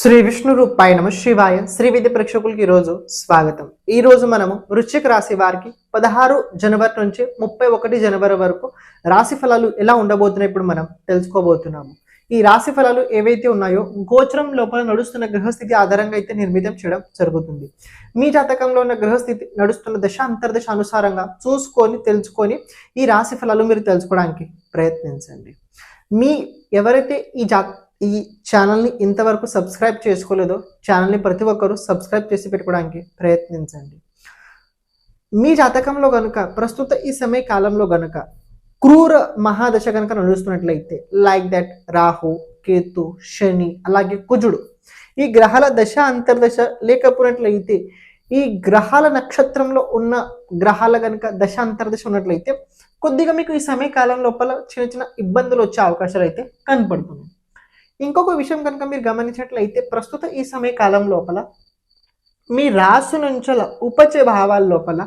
శ్రీ విష్ణు రూపాయ నమ శివాయ. శ్రీ విద్య ప్రేక్షకులకి ఈరోజు స్వాగతం. ఈ రోజు మనము వృశ్చిక రాశి వారికి పదహారు జనవరి నుంచి ముప్పై ఒకటి జనవరి వరకు రాశి ఫలాలు ఎలా ఉండబోతున్నాయి ఇప్పుడు మనం తెలుసుకోబోతున్నాము. ఈ రాశి ఫలాలు ఏవైతే ఉన్నాయో గోచరం లోపల నడుస్తున్న గ్రహస్థితి ఆధారంగా అయితే నిర్మితం చేయడం జరుగుతుంది. మీ జాతకంలో ఉన్న గ్రహస్థితి నడుస్తున్న దశ అంతర్దశ అనుసారంగా చూసుకొని తెలుసుకొని ఈ రాశి ఫలాలు మీరు తెలుసుకోవడానికి ప్రయత్నించండి. మీ ఎవరైతే ఈ జా ఈ ఛానల్ని ఇంతవరకు సబ్స్క్రైబ్ చేసుకోలేదో ఛానల్ని ప్రతి ఒక్కరూ సబ్స్క్రైబ్ చేసి పెట్టుకోవడానికి ప్రయత్నించండి. మీ జాతకంలో గనుక ప్రస్తుత ఈ సమయ కాలంలో గనుక క్రూర మహాదశ కనుక నడుస్తున్నట్లయితే లైక్ దట్ రాహు కేతు శని అలాగే కుజుడు ఈ గ్రహాల దశ అంతర్దశ లేకపోయినట్లయితే ఈ గ్రహాల నక్షత్రంలో ఉన్న గ్రహాల కనుక దశ అంతర్దశ ఉన్నట్లయితే కొద్దిగా మీకు ఈ సమయకాలం లోపల చిన్న చిన్న ఇబ్బందులు వచ్చే అవకాశాలు అయితే కనపడుతున్నాయి. ఇంకొక విషయం కనుక మీరు గమనించినట్లయితే ప్రస్తుత ఈ సమయ కాలం లోపల మీ రాసు నుంచల ఉపచ భావాల లోపల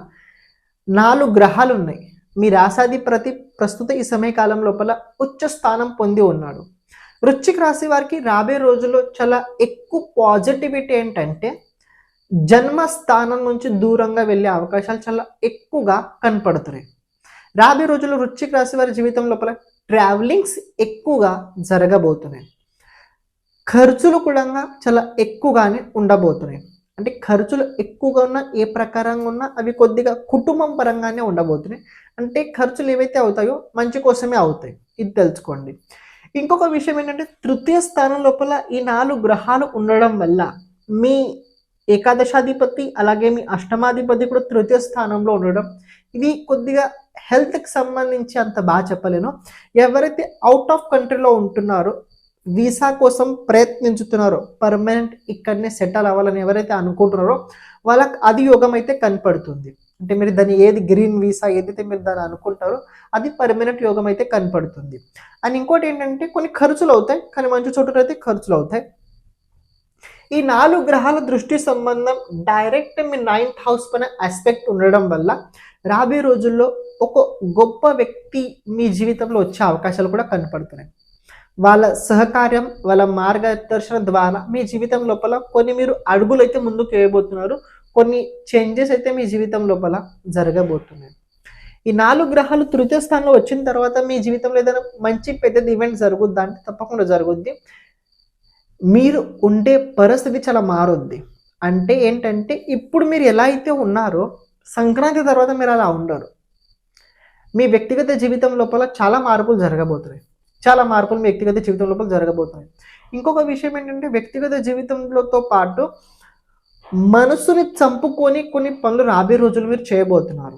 నాలుగు గ్రహాలు ఉన్నాయి. మీ రాసాధిపతి ప్రస్తుత ఈ సమయ కాలం లోపల ఉచ్చ స్థానం పొంది ఉన్నాడు. వృశ్చిక రాశి వారికి రాబోయే రోజుల్లో చాలా ఎక్కువ పాజిటివిటీ ఏంటంటే జన్మస్థానం నుంచి దూరంగా వెళ్ళే అవకాశాలు చాలా ఎక్కువగా కనపడుతున్నాయి. రాబోయే రోజుల్లో వృశ్చిక రాశి వారి జీవితం లోపల ట్రావెలింగ్స్ ఎక్కువగా జరగబోతున్నాయి. ఖర్చులు కూడా చాలా ఎక్కువగానే ఉండబోతున్నాయి. అంటే ఖర్చులు ఎక్కువగా ఉన్నా ఏ ప్రకారంగా ఉన్నా అవి కొద్దిగా కుటుంబం పరంగానే ఉండబోతున్నాయి. అంటే ఖర్చులు ఏవైతే అవుతాయో మంచి కోసమే అవుతాయి. ఇది తెలుసుకోండి. ఇంకొక విషయం ఏంటంటే తృతీయ స్థానం లోపల ఈ నాలుగు గ్రహాలు ఉండడం వల్ల మీ ఏకాదశాధిపతి అలాగే మీ అష్టమాధిపతి కూడా తృతీయ స్థానంలో ఉండడం ఇది కొద్దిగా హెల్త్కి సంబంధించి అంత బాగా చెప్పలేను. ఎవరైతే అవుట్ ఆఫ్ కంట్రీలో ఉంటున్నారో వీసా కోసం ప్రయత్నించుతున్నారో. పర్మనెంట్ ఇక్కడనే సెటిల్ అవ్వాలని ఎవరైతే అనుకుంటున్నారో వాళ్ళకి అది యోగం అయితే కనపడుతుంది. అంటే మీరు దాన్ని ఏది గ్రీన్ వీసా ఏదైతే మీరు దాన్ని అనుకుంటారో అది పర్మనెంట్ యోగం అయితే కనపడుతుంది. అండ్ ఇంకోటి ఏంటంటే కొన్ని ఖర్చులు అవుతాయి కానీ మంచి చోటులో అయితే ఖర్చులు అవుతాయి. ఈ నాలుగు గ్రహాల దృష్టి సంబంధం డైరెక్ట్ మీ నైన్త్ హౌస్ పైన ఆస్పెక్ట్ ఉండడం వల్ల రాబోయే రోజుల్లో ఒక గొప్ప వ్యక్తి మీ జీవితంలో వచ్చే అవకాశాలు కూడా కనపడుతున్నాయి. వాళ్ళ సహకార్యం వాళ్ళ మార్గదర్శన ద్వారా మీ జీవితం లోపల కొన్ని మీరు అడుగులు అయితే ముందుకు వేయబోతున్నారు. కొన్ని చేంజెస్ అయితే మీ జీవితం లోపల జరగబోతున్నాయి. ఈ నాలుగు గ్రహాలు తృతీయ స్థానంలో వచ్చిన తర్వాత మీ జీవితంలో ఏదైనా మంచి పెద్దది ఈవెంట్ జరుగుద్ది అంటే తప్పకుండా జరుగుద్ది. మీరు ఉండే పరిస్థితి చాలా మారుద్ది. అంటే ఏంటంటే ఇప్పుడు మీరు ఎలా అయితే ఉన్నారో సంక్రాంతి తర్వాత మీరు అలా ఉండరు. మీ వ్యక్తిగత జీవితం లోపల చాలా మార్పులు జరగబోతున్నాయి. చాలా మార్పులు మీ వ్యక్తిగత జీవితం లోపల జరగబోతున్నాయి. ఇంకొక విషయం ఏంటంటే వ్యక్తిగత జీవితంలోతో పాటు మనసుని చంపుకొని కొన్ని పనులు రాబోయే రోజులు మీరు చేయబోతున్నారు.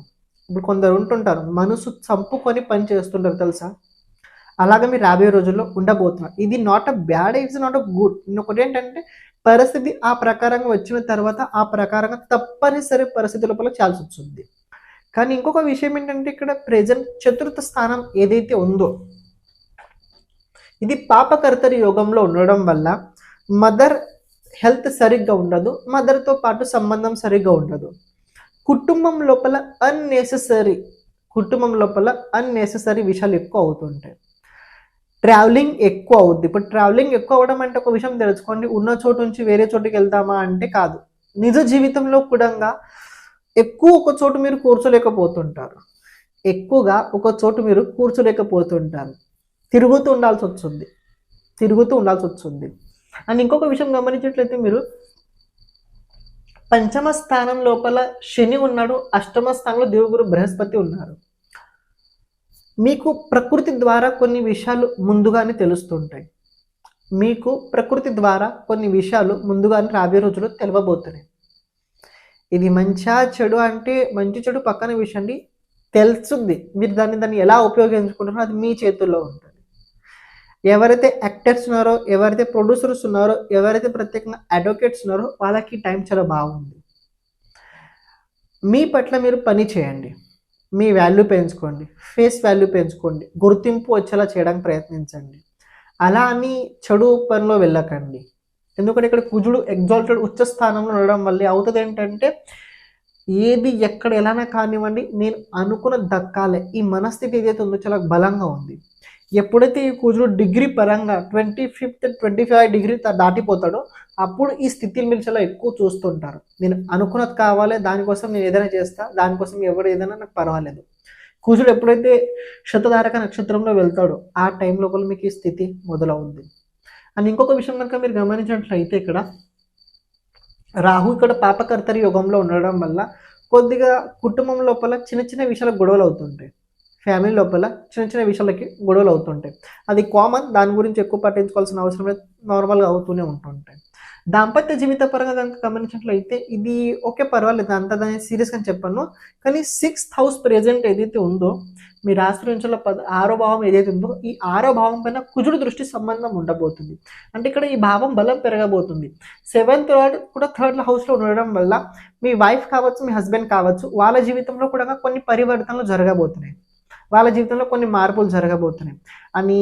ఇప్పుడు కొందరు ఉంటుంటారు మనసు చంపుకొని పని చేస్తుంటారు తెలుసా? అలాగే మీరు రాబోయే రోజుల్లో ఉండబోతున్నారు. ఇది not a bad it's not a good ఇంకొకటి ఏంటంటే పరిస్థితి ఆ ప్రకారంగా వచ్చిన తర్వాత ఆ ప్రకారంగా తప్పనిసరి పరిస్థితి లోపల చాల్సి వస్తుంది. కానీ ఇంకొక విషయం ఏంటంటే ఇక్కడ ప్రజెంట్ చతుర్థ స్థానం ఏదైతే ఉందో ఇది పాపకర్తరి యోగంలో ఉండడం వల్ల మదర్ హెల్త్ సరిగ్గా ఉండదు మదర్తో పాటు సంబంధం సరిగ్గా ఉండదు. కుటుంబం లోపల అన్నెసెసరీ కుటుంబం లోపల అన్నెసెసరీ విషయాలు ఎక్కువ అవుతుంటాయి. ట్రావెలింగ్ ఎక్కువ అవుద్ది. ఇప్పుడు ట్రావెలింగ్ ఎక్కువ అవ్వడం అంటే ఒక విషయం తెలుసుకోండి. ఉన్న చోటు నుంచి వేరే చోటుకి వెళ్తామా అంటే కాదు. నిజ జీవితంలో కూడా ఎక్కువ ఒక చోటు మీరు కూర్చోలేకపోతుంటారు. ఎక్కువగా ఒక చోటు మీరు కూర్చోలేకపోతుంటారు. తిరుగుతూ ఉండాల్సి వస్తుంది. తిరుగుతూ ఉండాల్సి వస్తుంది. అండ్ ఇంకొక విషయం గమనించినట్లయితే మీరు పంచమ స్థానం లోపల శని ఉన్నాడు అష్టమ స్థానంలో దేవగురు బృహస్పతి ఉన్నారు. మీకు ప్రకృతి ద్వారా కొన్ని విషయాలు ముందుగానే తెలుస్తుంటాయి. మీకు ప్రకృతి ద్వారా కొన్ని విషయాలు ముందుగానే రాబోయే రోజుల్లో తెలవబోతున్నాయి. ఇది మంచా చెడు అంటే మంచి చెడు పక్కన విషయండి తెలుస్తుంది. మీరు దాన్ని దాన్ని ఎలా ఉపయోగించుకుంటారో అది మీ చేతుల్లో ఉంటుంది. ఎవరైతే యాక్టర్స్ ఉన్నారో ఎవరైతే ప్రొడ్యూసర్స్ ఉన్నారో ఎవరైతే ప్రత్యేకంగా అడ్వకేట్స్ ఉన్నారో వాళ్ళకి టైం చాలా బాగుంది. మీ పట్ల మీరు పని చేయండి. మీ వాల్యూ పెంచుకోండి. ఫేస్ వాల్యూ పెంచుకోండి. గుర్తింపు వచ్చేలా చేయడానికి ప్రయత్నించండి. అలా అని చెడు పనిలో వెళ్ళకండి. ఎందుకంటే ఇక్కడ కుజుడు ఎగ్జాల్టెడ్ ఉచ్చ స్థానంలో ఉండడం వల్ల అవుతుంది ఏంటంటే ఏది ఎక్కడ ఎలానా కానివ్వండి నేను అనుకున్న దక్కాలే. ఈ మనస్థితి ఏదైతే ఉందో చాలా బలంగా ఉంది. ఎప్పుడైతే ఈ కుజుడు డిగ్రీ పరంగా twenty fifth twenty five degree దాటిపోతాడో అప్పుడు ఈ స్థితిని మీరు చాలా ఎక్కువ చూస్తుంటారు. నేను అనుకున్నది కావాలి దానికోసం నేను ఏదైనా చేస్తా దానికోసం ఎవరు ఏదైనా నాకు పర్వాలేదు. కూతురు ఎప్పుడైతే శతధారక నక్షత్రంలో వెళ్తాడో ఆ టైం లోపల మీకు ఈ స్థితి మొదలవుంది అండ్ ఇంకొక విషయం కనుక మీరు గమనించినట్లయితే ఇక్కడ రాహు ఇక్కడ పాపకర్తరి యుగంలో ఉండడం వల్ల కొద్దిగా కుటుంబం లోపల చిన్న చిన్న విషయాలు గొడవలు అవుతుంటాయి. ఫ్యామిలీ లోపల చిన్న చిన్న విషయాలకి గొడవలు అవుతుంటాయి. అది కామన్ దాని గురించి ఎక్కువ పట్టించుకోవాల్సిన అవసరం లేదు. నార్మల్గా అవుతూనే ఉంటుంటాయి. దాంపత్య జీవిత పరంగా కనుక గమనించినట్లయితే ఇది ఓకే పర్వాలేదు. అంత దాన్ని సీరియస్గా చెప్పాను. కానీ సిక్స్త్ హౌస్ ప్రెజెంట్ ఏదైతే ఉందో మీ రాశి నుంచి పద ఆరో భావం ఏదైతే ఉందో ఈ ఆరో భావం పైన కుజుడు దృష్టి సంబంధం ఉండబోతుంది. అంటే ఇక్కడ ఈ భావం బలం పెరగబోతుంది. సెవెంత్ థర్డ్ కూడా థర్డ్ హౌస్లో ఉండడం వల్ల మీ వైఫ్ కావచ్చు మీ హస్బెండ్ కావచ్చు వాళ్ళ జీవితంలో కూడా కొన్ని పరివర్తనలు జరగబోతున్నాయి. వాళ్ళ జీవితంలో కొన్ని మార్పులు జరగబోతున్నాయి. అని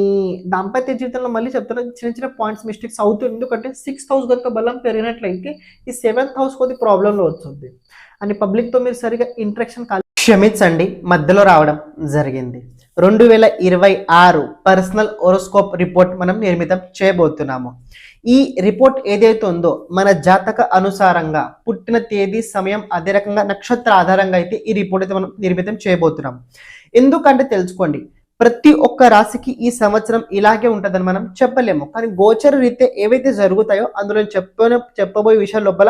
దాంపత్య జీవితంలో మళ్ళీ చెప్తున్నా చిన్న చిన్న పాయింట్స్ మిస్టేక్స్ అవుతుంది ఎందుకంటే సిక్స్త్ హౌస్ కనుక బలం పెరిగినట్లయితే ఈ సెవెంత్ హౌస్ కొద్ది ప్రాబ్లంలో వస్తుంది. అని పబ్లిక్తో మీరు సరిగా ఇంట్రాక్షన్ కాలి క్షమించండి మధ్యలో రావడం జరిగింది. రెండు వేల ఇరవై ఆరు పర్సనల్ ఒరోస్కోప్ రిపోర్ట్ మనం నిర్మితం చేయబోతున్నాము. ఈ రిపోర్ట్ ఏదైతే ఉందో మన జాతక అనుసారంగా పుట్టిన తేదీ సమయం అదే రకంగా నక్షత్ర ఆధారంగా అయితే ఈ రిపోర్ట్ అయితే మనం నిర్మితం చేయబోతున్నాం. ఎందుకంటే తెలుసుకోండి ప్రతి ఒక్క రాశికి ఈ సంవత్సరం ఇలాగే ఉంటుందని మనం చెప్పలేము. కానీ గోచర రీత్యా ఏవైతే జరుగుతాయో అందులో చెప్ప చెప్పబోయే విషయాల లోపల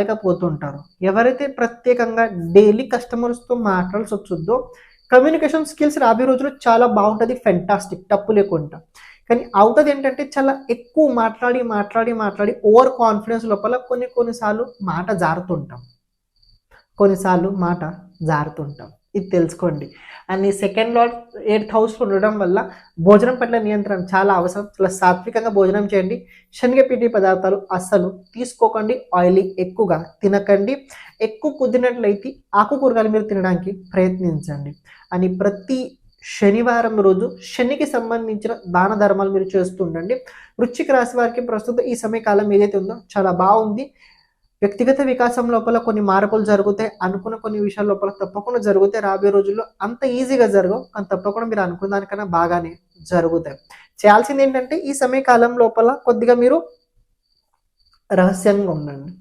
లేకపోతుంటారు ఎవరైతే ప్రత్యేకంగా డైలీ కస్టమర్స్తో మాట్లాడాల్సి వచ్చుద్దో కమ్యూనికేషన్ స్కిల్స్ రాబోయే రోజుల్లో చాలా బాగుంటుంది ఫెంటాస్టిక్ తప్పు లేకుండా. కానీ అవుతుంది ఏంటంటే చాలా ఎక్కువ మాట్లాడి మాట్లాడి మాట్లాడి ఓవర్ కాన్ఫిడెన్స్ లోపల కొన్ని కొన్నిసార్లు మాట జారుతుంటాం. కొన్నిసార్లు మాట జారుతుంటాం. ఇది తెలుసుకోండి. అండ్ ఈ సెకండ్ లాడ్ ఎయిత్ హౌస్ ఉండడం వల్ల భోజనం పట్ల నియంత్రణ చాలా అవసరం. చాలా సాత్వికంగా భోజనం చేయండి. శనగపిండి పదార్థాలు అస్సలు తీసుకోకండి. ఆయిలీ ఎక్కువగా తినకండి. ఎక్కువ కుదిరినట్లయితే ఆకుకూరగాయలు మీరు తినడానికి ప్రయత్నించండి. అని ప్రతి శనివారం రోజు శనికి సంబంధించిన దాన ధర్మాలు మీరు చేస్తుండండి వృశ్చిక రాశి వారికి ప్రస్తుతం ఈ సమయకాలం ఏదైతే ఉందో చాలా బాగుంది. వ్యక్తిగత వికాసం లోపల కొన్ని మార్పులు జరుగుతాయి అనుకున్న కొన్ని విషయాల లోపల తప్పకుండా జరుగుతాయి. రాబోయే రోజుల్లో అంత ఈజీగా జరగవు కానీ తప్పకుండా మీరు అనుకున్న దానికన్నా బాగానే జరుగుతాయి. చేయాల్సింది ఏంటంటే ఈ సమయకాలం లోపల కొద్దిగా మీరు రహస్యంగా ఉండండి.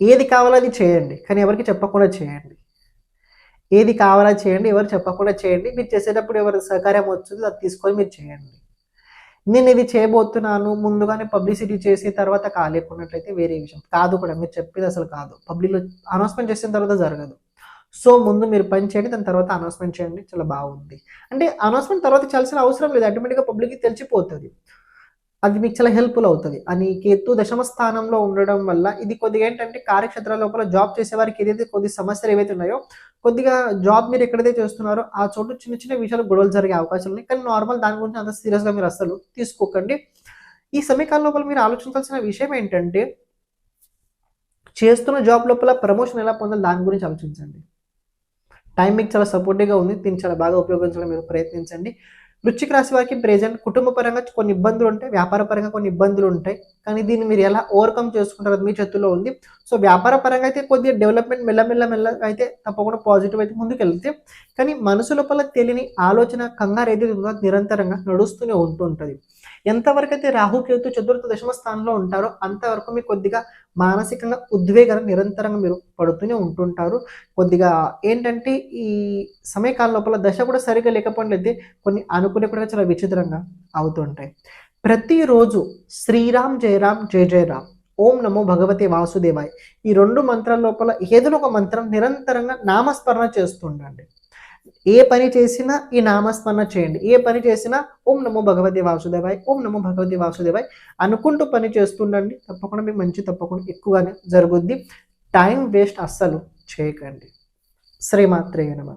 ఏది కావాలో అది చేయండి కానీ ఎవరికి చెప్పకుండా చేయండి. ఏది కావాలో చేయండి ఎవరు చెప్పకుండా చేయండి. మీరు చేసేటప్పుడు ఎవరు సహకారం వచ్చిందో అది తీసుకొని మీరు చేయండి. నేను ఇది చేయబోతున్నాను ముందుగానే పబ్లిసిటీ చేసి తర్వాత కాలేకున్నట్లయితే వేరే విషయం. కాదు కూడా మీరు చెప్పేది అసలు కాదు. పబ్లిక్లో అనౌన్స్మెంట్ చేసిన తర్వాత జరగదు. సో ముందు మీరు పని చేయండి దాని తర్వాత అనౌన్స్మెంట్ చేయండి చాలా బాగుంది. అంటే అనౌన్స్మెంట్ తర్వాత చేయాల్సిన అవసరం లేదు. ఆటోమేటిక్గా పబ్లిక్కి తెలిసిపోతుంది. అది మీకు చాలా హెల్ప్ఫుల్ అవుతుంది. అని కేతు దశమ స్థానంలో ఉండడం వల్ల ఇది కొద్దిగా ఏంటంటే కార్యక్షేత్రాల లోపల జాబ్ చేసే వారికి ఏదైతే కొద్ది సమస్యలు ఏవైతే ఉన్నాయో కొద్దిగా జాబ్ మీరు ఎక్కడైతే చేస్తున్నారో ఆ చోటు చిన్న చిన్న విషయాలు గొడవలు జరిగే అవకాశాలు ఉన్నాయి. కానీ నార్మల్ దాని గురించి అంత సీరియస్గా మీరు అస్సలు తీసుకోకండి. ఈ సమయకాలం లోపల మీరు ఆలోచించాల్సిన విషయం ఏంటంటే చేస్తున్న జాబ్ లోపల ప్రమోషన్ ఎలా పొందాలి దాని గురించి ఆలోచించండి. టైం మీకు చాలా సపోర్టివ్గా ఉంది. దీన్ని చాలా బాగా ఉపయోగించడం మీరు ప్రయత్నించండి. వృశ్చిక రాశి వారికి ప్రెజెంట్ కుటుంబ పరంగా కొన్ని ఇబ్బందులు ఉంటాయి వ్యాపార పరంగా కొన్ని ఇబ్బందులు ఉంటాయి. కానీ దీన్ని మీరు ఎలా ఓవర్కమ్ చేసుకుంటారు మీ చేతుల్లో ఉంది. సో వ్యాపార పరంగా అయితే కొద్దిగా డెవలప్మెంట్ మెల్లమెల్ల మెల్లగా అయితే తప్పకుండా పాజిటివ్ అయితే ముందుకు వెళ్తే కానీ మనసు లోపల తెలియని ఆలోచన కంగారు ఏదైతే ఉందో నిరంతరంగా నడుస్తూనే ఉంటుంటుంది ఎంతవరకు అయితే రాహుకేతు చతుర్థ దశమ స్థానంలో ఉంటారో అంతవరకు మీకు కొద్దిగా మానసికంగా ఉద్వేగం నిరంతరంగా మీరు పడుతూనే ఉంటుంటారు. కొద్దిగా ఏంటంటే ఈ సమయకాల లోపల దశ కూడా సరిగా లేకపోయినట్లయితే కొన్ని అనుకునే కూడా చాలా విచిత్రంగా అవుతుంటాయి. ప్రతిరోజు శ్రీరామ్ జయరామ్ జయ జయరామ్ ఓం నమో భగవతి వాసుదేవాయ్ ఈ రెండు మంత్రాల లోపల ఏదో ఒక మంత్రం నిరంతరంగా నామస్మరణ చేస్తుండండి. ఏ పని చేసినా ఈ నామస్మరణ చేయండి. ఏ పని చేసినా ఓం నమో భగవతి వాసుదేవాయ్ ఓం నమో భగవతి వాసుదేవాయ్ అనుకుంటూ పని చేస్తుండండి. తప్పకుండా మీకు మంచి తప్పకుండా ఎక్కువగానే జరుగుద్ది. టైం వేస్ట్ అస్సలు చేయకండి. శ్రీమాత్రేయ నమ.